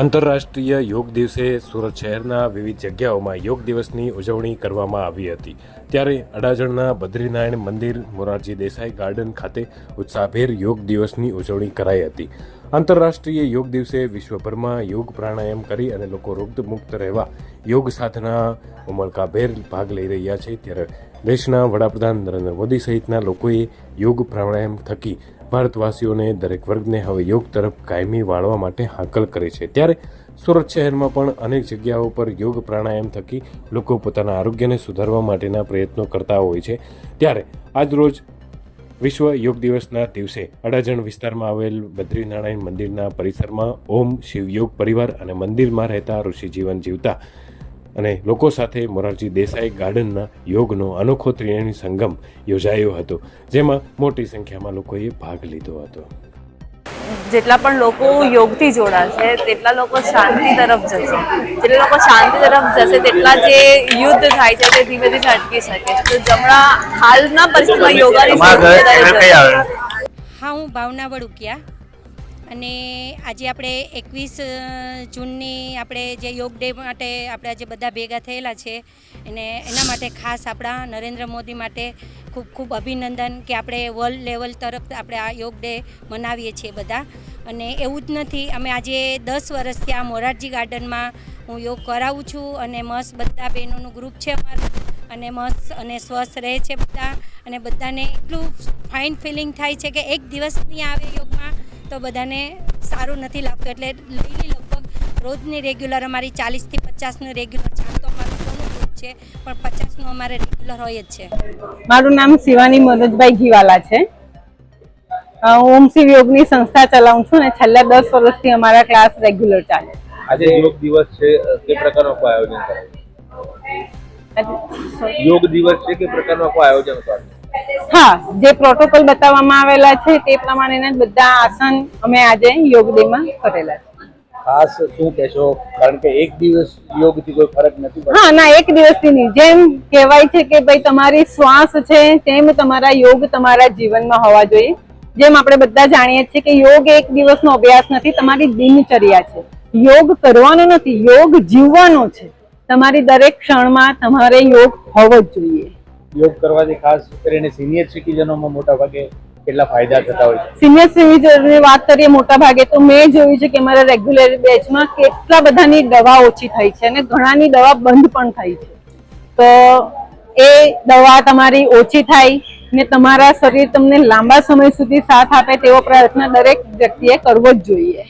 આંતરરાષ્ટ્રીય યોગ દિવસે સુરત શહેરના વિવિધ જગ્યાઓમાં યોગ દિવસની ઉજવણી કરવામાં આવી હતી. ત્યારે અડાજણના બદ્રીનારાયણ મંદિર, મોરારજી દેસાઈ ગાર્ડન ખાતે ઉત્સાહભેર યોગ દિવસની ઉજવણી કરાઈ હતી. આંતરરાષ્ટ્રીય યોગ દિવસે વિશ્વભરમાં યોગ પ્રાણાયામ કરી અને લોકો રોગમુક્ત રહેવા યોગ સાધના ઉમળકાભેર ભાગ લઈ રહ્યા છે. ત્યારે દેશના વડાપ્રધાન નરેન્દ્ર મોદી સહિતના લોકોએ યોગ પ્રાણાયામ થકી ભારતવાસીઓને દરેક વર્ગને હવે યોગ તરફ કાયમી વાળવા માટે હાકલ કરે છે. ત્યારે સુરત શહેરમાં પણ અનેક જગ્યાઓ પર યોગ પ્રાણાયામ થકી લોકો પોતાના આરોગ્યને સુધારવા માટેના પ્રયત્નો કરતા હોય છે. ત્યારે આજરોજ વિશ્વ યોગ દિવસના દિવસે અડાજણ વિસ્તારમાં આવેલ બદ્રીનારાયણ મંદિરના પરિસરમાં ઓમ શિવ યોગ પરિવાર અને મંદિરમાં રહેતા ઋષિ જીવન જીવતા અને લોકો સાથે મોરારજી દેસાઈ ગાર્ડનના યોગનો અનોખો ત્રિવેણી સંગમ યોજાયો હતો જેમાં મોટી સંખ્યામાં લોકોએ ભાગ લીધો હતો. જેટલા પણ લોકો યોગથી જોડાશે તેટલા લોકો શાંતિ તરફ જશે. જેટલા લોકો શાંતિ તરફ જશે તેટલા જે યુદ્ધ થાય છે તે ધીમે ધીમે અટકી શકે છે. તો જમણા હાલના પરિસ્થિતિમાં યોગાની આવે? હા હું ભાવના વડુકિયા. અને આજે આપણે એકવીસ જૂનની આપણે જે યોગ ડે માટે આપણે આજે બધા ભેગા થયેલા છે. અને એના માટે ખાસ આપણા નરેન્દ્ર મોદી માટે ખૂબ ખૂબ અભિનંદન કે આપણે વર્લ્ડ લેવલ તરફ આપણે આ યોગ ડે મનાવીએ છીએ બધા. અને એવું જ નથી, અમે આજે દસ વર્ષથી આ મોરારજી ગાર્ડનમાં હું યોગ કરાવું છું અને મસ્ત બધા બહેનોનું ગ્રુપ છે અમારું. અને મસ્ત અને સ્વસ્થ રહે છે બધા. અને બધાને એટલું ફાઇન ફિલિંગ થાય છે કે એક દિવસ નહીં આવે યોગમાં તો બધાને સારું નથી લાગતું. એટલે ડેઈલી લગભગ રોજની રેગ્યુલર અમારી ચાલીસથી પચાસનું રેગ્યુલર છે. તો અમારું સોનું ગ્રુપ છે પણ પચાસનું અમારે રેગ્યુલર હોય જ છે. મારું નામ શિવાની મનોજભાઈ ઘીવાલા છે. હું ઓમ શિવ યોગની સંસ્થા ચલાવું છું અને છેલ્લા દસ વર્ષથી અમારા ક્લાસ રેગ્યુલર ચાલે આજે યોગ દિવસ છે કે પ્રકારનો આયોજન કરાયું યોગ દિવસ છે કે પ્રકારનો આયોજન કરાયું હા જે પ્રોટોકોલ બતાવવામાં આવેલા છે તે પ્રમાણેના બધા આસન અમે આજે યોગ ડે માં કરેલા છે. ખાસ શું કહેશો? કારણ કે એક દિવસ યોગથી કોઈ ફરક નથી હા ના એક દિવસથી નહીં. જેમ કહેવાય છે કે ભાઈ તમારી શ્વાસ છે તેમ તમારા યોગ તમારા જીવનમાં હોવા જોઈએ. જેમ આપણે બધા જાણીએ છીએ કે યોગ એક દિવસનો અભ્યાસ નથી તમારી દિનચર્યા છે. યોગ કરવાનો નથી યોગ જીવવાનો છે. તમારી દરેક ક્ષણમાં તમારે યોગ હોવો જ જોઈએ. યોગ કરવાથી ખાસ કરીને સિનિયર સિટીઝનોમાં મોટા ભાગે કેટલા ફાયદા થતા હોય સિનિયર સિટીઝનની વાત કરીએ મોટા ભાગે તો મેં જોયું છે કે મારા રેગ્યુલર બેચમાં કેટલા બધાની દવા ઓછી થઈ છે અને ઘણાની દવા બંધ પણ થઈ છે. તો એ દવા તમારી ઓછી થાય ને તમારા શરીર તમને લાંબા સમય સુધી સાથ આપે તેવો પ્રયત્ન દરેક વ્યક્તિએ કરવો જ જોઈએ.